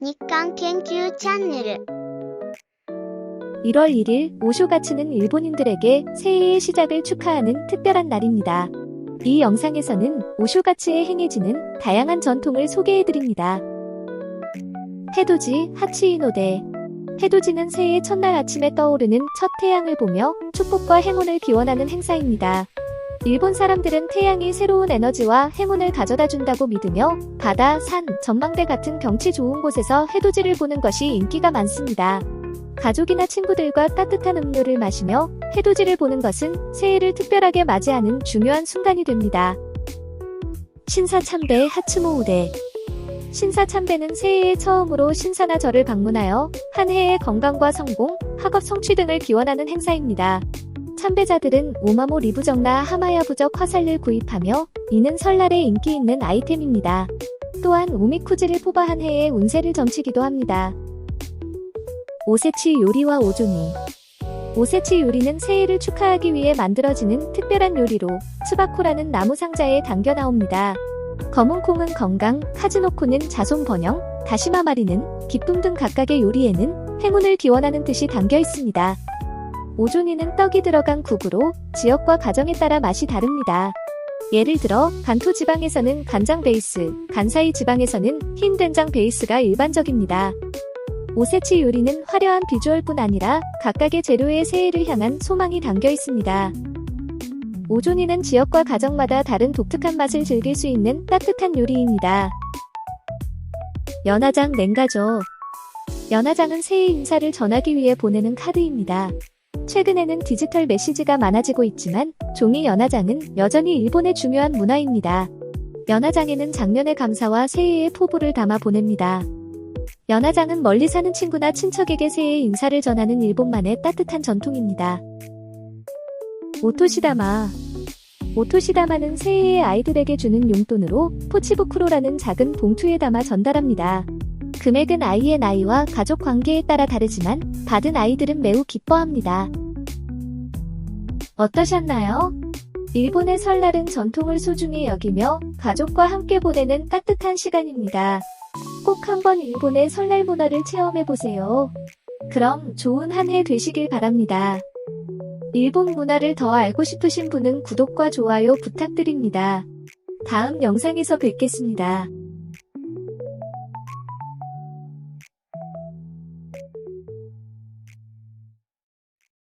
日韓研究チャンネル 1월 1일 오쇼가츠는 일본인들에게 새해의 시작을 축하하는 특별한 날입니다. 이 영상에서는 오쇼가츠에 행해지는 다양한 전통을 소개해드립니다. 해돋이 하치이노데 해돋이는 새해 첫날 아침에 떠오르는 첫 태양을 보며 축복과 행운을 기원하는 행사입니다. 일본 사람들은 태양이 새로운 에너지와 행운을 가져다 준다고 믿으며 바다, 산, 전망대 같은 경치 좋은 곳에서 해돋이를 보는 것이 인기가 많습니다. 가족이나 친구들과 따뜻한 음료를 마시며 해돋이를 보는 것은 새해를 특별하게 맞이하는 중요한 순간이 됩니다. 신사참배 하츠모 우대 신사참배는 새해에 처음으로 신사나 절을 방문하여 한 해의 건강과 성공, 학업 성취 등을 기원하는 행사입니다. 참배자들은 오마모 리부정나 하마야 부적 화살을 구입하며 이는 설날에 인기 있는 아이템입니다. 또한 오미쿠지를 뽑아 한 해의 운세를 점치기도 합니다. 오세치 요리와 오조니 오세치 요리는 새해를 축하하기 위해 만들어지는 특별한 요리로 츠바코라는 나무 상자에 담겨 나옵니다. 검은 콩은 건강, 카즈노코는 자손 번영, 다시마 마리는 기쁨 등 각각의 요리에는 행운을 기원하는 뜻이 담겨 있습니다. 오조니는 떡이 들어간 국으로 지역과 가정에 따라 맛이 다릅니다. 예를 들어 간토 지방에서는 간장 베이스, 간사이 지방에서는 흰 된장 베이스가 일반적입니다. 오세치 요리는 화려한 비주얼뿐 아니라 각각의 재료의 새해를 향한 소망이 담겨 있습니다. 오조니는 지역과 가정마다 다른 독특한 맛을 즐길 수 있는 따뜻한 요리입니다. 연화장 냉가죠. 연화장은 새해 인사를 전하기 위해 보내는 카드입니다. 최근에는 디지털 메시지가 많아지고 있지만 종이 연화장은 여전히 일본의 중요한 문화입니다. 연화장에는 작년의 감사와 새해의 포부를 담아 보냅니다. 연화장은 멀리 사는 친구나 친척에게 새해 인사를 전하는 일본만의 따뜻한 전통입니다. 오토시다마 오토시다마는 새해에 아이들에게 주는 용돈으로 포치부쿠로라는 작은 봉투에 담아 전달합니다. 금액은 아이의 나이와 가족 관계에 따라 다르지만 받은 아이들은 매우 기뻐합니다. 어떠셨나요? 일본의 설날은 전통을 소중히 여기며 가족과 함께 보내는 따뜻한 시간입니다. 꼭 한번 일본의 설날 문화를 체험해보세요. 그럼 좋은 한 해 되시길 바랍니다. 일본 문화를 더 알고 싶으신 분은 구독과 좋아요 부탁드립니다. 다음 영상에서 뵙겠습니다.